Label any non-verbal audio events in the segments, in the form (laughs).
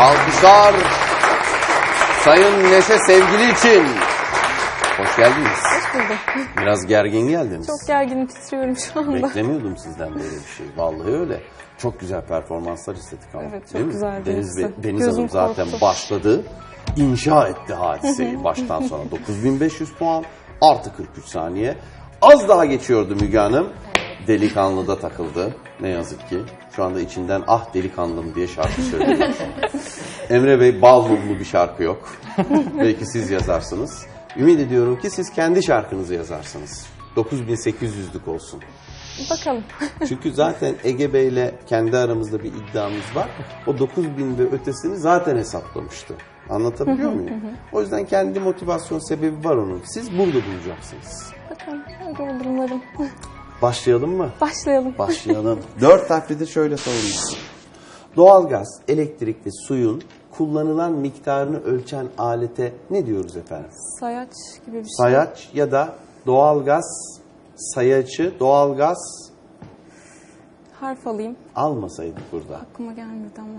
Alkışlar Sayın Neşe Sevgili için. Hoş geldiniz. Hoş bulduk. Biraz gergin geldiniz. Çok gerginim titriyorum şu anda. Beklemiyordum sizden böyle bir şey. Vallahi öyle. Çok güzel performanslar istedik ama. Evet, çok değil mi? güzeldi Deniz, ve. Deniz Gözüm Hanım zaten korktu. başladı. İnşa etti hadiseyi (laughs) baştan sona. 9500 puan artı 43 saniye. Az daha geçiyordu Müge Hanım. Delikanlı da takıldı. Ne yazık ki. Şu anda içinden ah delikanlım diye şarkı söylüyor. (laughs) Emre Bey bal mumlu bir şarkı yok. Belki siz yazarsınız. Ümit ediyorum ki siz kendi şarkınızı yazarsınız. 9800'lük olsun. Bakalım. Çünkü zaten Ege Bey'le kendi aramızda bir iddiamız var. O 9000 ve ötesini zaten hesaplamıştı. Anlatabiliyor muyum? O yüzden kendi motivasyon sebebi var onun. Siz burada bulacaksınız. Bakalım. Öyle olur umarım. Başlayalım mı? Başlayalım. Başlayalım. (laughs) Dört harfli de şöyle sorulmuş. Doğalgaz, elektrik ve suyun kullanılan miktarını ölçen alete ne diyoruz efendim? Sayaç gibi bir şey. Sayaç ya da doğalgaz sayaçı, doğalgaz Harf alayım. almasaydık burada. Aklıma gelmedi ama.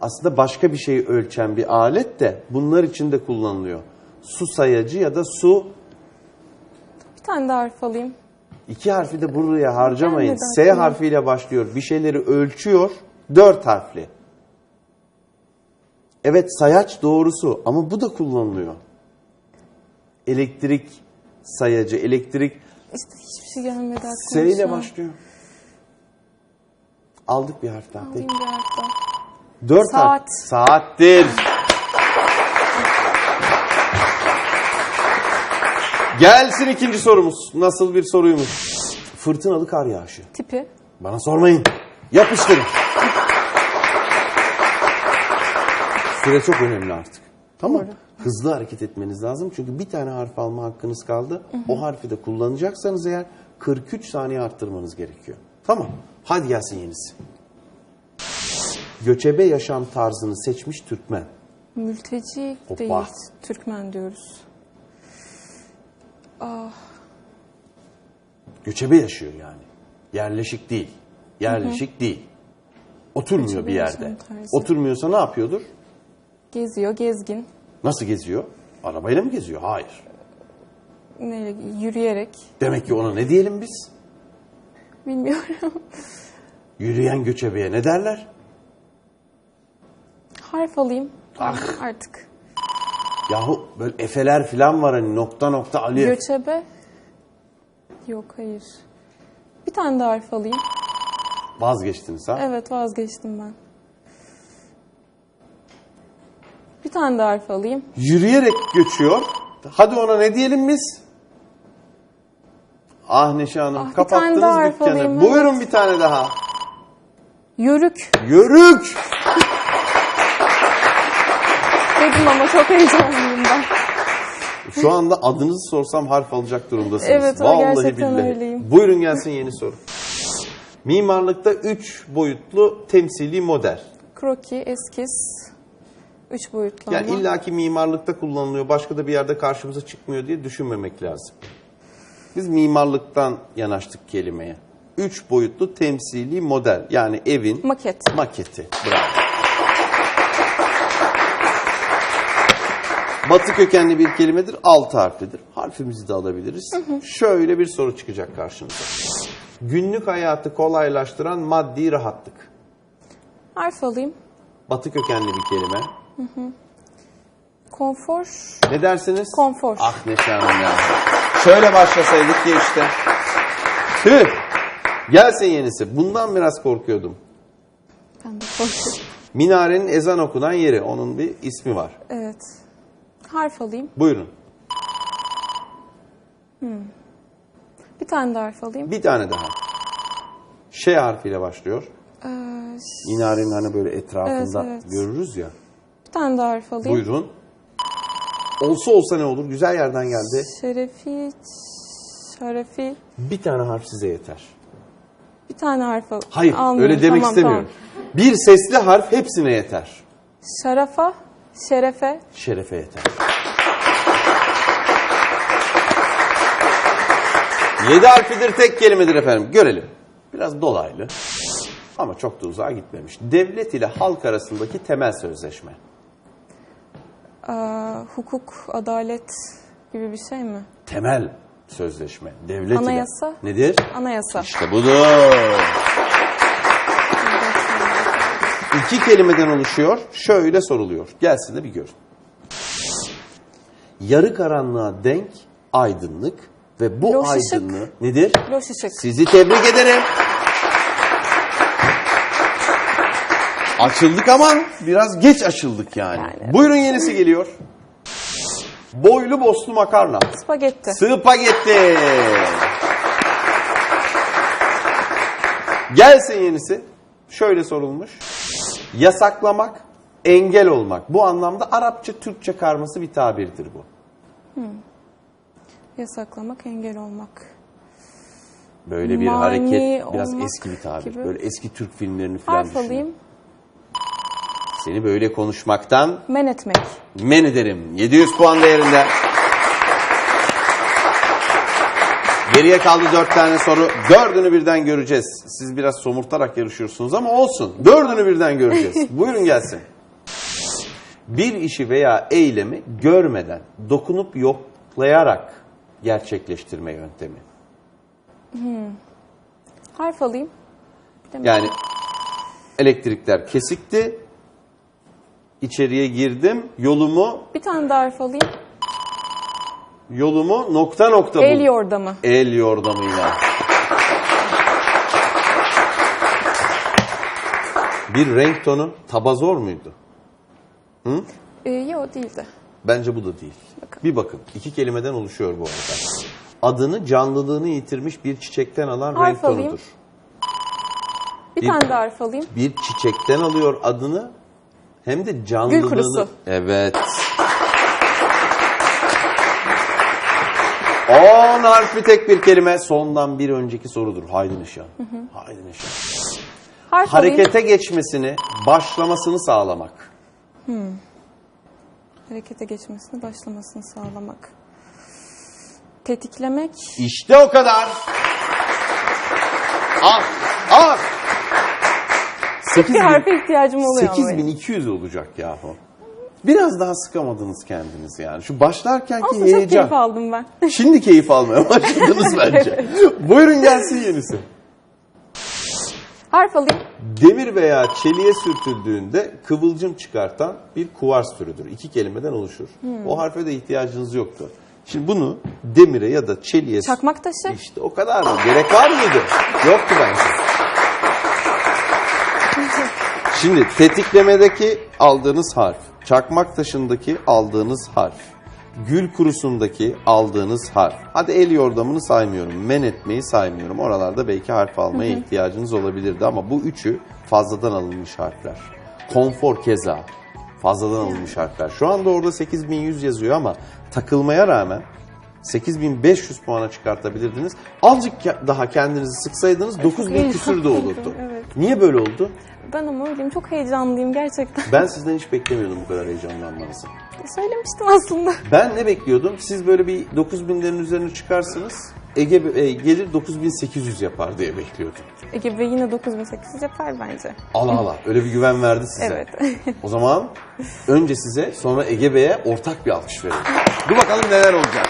aslında başka bir şeyi ölçen bir alet de bunlar için de kullanılıyor. Su sayacı ya da su tane daha harf alayım. iki harfi de buraya harcamayın. S harfiyle başlıyor. Bir şeyleri ölçüyor. Dört harfli. Evet sayaç doğrusu ama bu da kullanılıyor. Elektrik sayacı, elektrik İşte hiçbir şey gelmedi aklıma S ile başlıyor. Aldık bir harf daha. Alayım bir harf daha. Dört Saat. harf. Saattir. Gelsin ikinci sorumuz. Nasıl bir soruymuş? Fırtınalı kar yağışı. Tipi. Bana sormayın. Yapıştırın. Süre çok önemli artık. Tamam. Hızlı hareket etmeniz lazım. Çünkü bir tane harf alma hakkınız kaldı. O harfi de kullanacaksanız eğer 43 saniye arttırmanız gerekiyor. Tamam. Hadi gelsin yenisi. Göçebe yaşam tarzını seçmiş Türkmen. Mülteci Hoppa. değil. Türkmen diyoruz. Ah, Göçebe yaşıyor yani. Yerleşik değil. Yerleşik değil. Oturmuyor Göçebe bir yerde. yaşam tarzı. Oturmuyorsa ne yapıyordur? geziyor, gezgin. Nasıl geziyor? Arabayla mı geziyor? Hayır. Neyle? Yürüyerek. Demek ki ona ne diyelim biz? Bilmiyorum. (laughs) Yürüyen göçebeye ne derler? harf alayım. Ah. Artık. Yahu böyle efeler falan var hani nokta nokta Ali. Göçebe. Yok hayır. Bir tane daha harf alayım. Vazgeçtiniz ha? Evet vazgeçtim ben. Bir tane daha harf alayım. Yürüyerek göçüyor. Hadi ona ne diyelim biz? Ah Neşe Hanım Ah, bir tane kapattınız daha harf dükkanı. alayım, Buyurun bir tane daha. Yörük. Yörük. Dedim ama çok heyecanlıyım ben. Şu anda adınızı sorsam harf alacak durumdasınız. Evet, o Vallahi gerçekten billahi. öyleyim. Buyurun gelsin yeni soru. Mimarlıkta üç boyutlu temsili model. Kroki, eskiz, üç boyutlu Yani ama. illaki mimarlıkta kullanılıyor, başka da bir yerde karşımıza çıkmıyor diye düşünmemek lazım. Biz mimarlıktan yanaştık kelimeye. Üç boyutlu temsili model. Yani evin Maket. maketi. Bravo. Batı kökenli bir kelimedir, altı harflidir. Harfimizi de alabiliriz. Şöyle bir soru çıkacak karşınıza. Günlük hayatı kolaylaştıran maddi rahatlık. Harf alayım. Batı kökenli bir kelime. Konfor. Ne dersiniz? Konfor. Ah Neşe Hanım ya. Şöyle başlasaydık ya işte. Tüh. Gelsin yenisi. Bundan biraz korkuyordum. Ben de korkuyorum. Minarenin ezan okunan yeri. Onun bir ismi var. Evet. Harf alayım. Buyurun. Bir tane daha harf alayım. Bir tane daha. Şey harfiyle başlıyor. Ee, Minarenin hani böyle etrafında Evet, evet. görürüz ya. bir tane daha harf alayım. Buyurun. Olsa olsa ne olur? Güzel yerden geldi. Şerefi, şerefi. Bir tane harf size yeter. Bir tane harf al. Hayır, almıyorum. öyle demek Tamam, istemiyorum. Bir sesli harf hepsine yeter. Tamam. Şarafa, şerefe. Şerefe yeter. Yedi harfidir tek kelimedir efendim. Görelim. Biraz dolaylı. Ama çok da uzağa gitmemiş. Devlet ile halk arasındaki temel sözleşme. Ee, hukuk, adalet gibi bir şey mi? Temel sözleşme. Devlet Anayasa. ile. Nedir? Anayasa. İşte budur. İki kelimeden oluşuyor. Şöyle soruluyor. Gelsin de bir görün. Yarı karanlığa denk aydınlık ve bu Loş ışık. aydınlığı nedir? Loş ışık. Sizi tebrik ederim. Açıldık ama biraz geç açıldık yani. Yani. Buyurun yenisi geliyor. Boylu boslu makarna. Spagetti. Spagetti. Gelsin yenisi. Şöyle sorulmuş. Yasaklamak, engel olmak. Bu anlamda Arapça, Türkçe karması bir tabirdir bu. Yasaklamak, engel olmak. Böyle bir Mani hareket biraz eski bir tabir. gibi. Böyle eski Türk filmlerini falan Harf düşünün. alayım. Seni böyle konuşmaktan Men etmek. men ederim. 700 puan değerinde. Geriye kaldı dört tane soru. Dördünü birden göreceğiz. Siz biraz somurtarak yarışıyorsunuz ama olsun. Dördünü birden göreceğiz. (laughs) Buyurun gelsin. Bir işi veya eylemi görmeden, dokunup yoklayarak gerçekleştirme yöntemi. Harf alayım. Yani elektrikler kesikti. İçeriye girdim. Yolumu Bir tane daha harf alayım. Yolumu nokta nokta El buldum. yordamı. El yordamıyla. Bir renk tonu tabazor muydu? Ee, yok değildi. Bence bu da değil. Bir bakın. iki kelimeden oluşuyor bu arada. Adını canlılığını yitirmiş bir çiçekten alan Harf renk tonudur. alayım. Bir, Bir- tane daha harf alayım. Bir çiçekten alıyor adını hem de canlılığını. Gül kurusu. Evet. 10 harfli tek bir kelime. Sondan bir önceki sorudur. Haydi nişan. Haydi nişan. Harf alayım. Harekete geçmesini, başlamasını sağlamak. Harekete geçmesini, başlamasını sağlamak. Tetiklemek. İşte o kadar. Ah, ah. Bir 8000 harfe ihtiyacım oluyor ama. 8200 olacak yahu. Biraz daha sıkamadınız kendiniz yani. Şu başlarkenki Aslında çok heyecan. keyif aldım ben. (laughs) Şimdi keyif almaya başladınız (laughs) bence. Buyurun gelsin yenisi. harf alayım. Demir veya çeliğe sürtüldüğünde kıvılcım çıkartan bir kuvars türüdür. İki kelimeden oluşur. O harfe de ihtiyacınız yoktu. Şimdi bunu demire ya da çeliğe... Çakmak taşı. İşte o kadar mı? Gerek var mıydı? Yoktu bence. (laughs) Şimdi tetiklemedeki aldığınız harf, çakmak taşındaki aldığınız harf, gül kurusundaki aldığınız harf. Hadi el yordamını saymıyorum, men etmeyi saymıyorum. Oralarda belki harf almaya ihtiyacınız olabilirdi ama bu üçü fazladan alınmış harfler. Konfor keza fazladan alınmış harfler. Şu anda orada 8100 yazıyor ama takılmaya rağmen 8500 puana çıkartabilirdiniz. Azıcık daha kendinizi sıksaydınız 9000 küsür de olurdu. Evet. Niye böyle oldu? Ben ama öyleyim. Çok heyecanlıyım gerçekten. Ben (laughs) sizden hiç beklemiyordum bu kadar heyecanlanmanızı. Söylemiştim aslında. (laughs) Ben ne bekliyordum? Siz böyle bir 9000'lerin üzerine çıkarsınız. Ege e, gelir 9800 yapar diye bekliyordum. Ege Bey yine 9800 yapar bence. Allah Allah öyle bir güven verdi size. Evet. O zaman önce size sonra Ege Bey'e ortak bir alkış verelim. Dur bakalım neler olacak.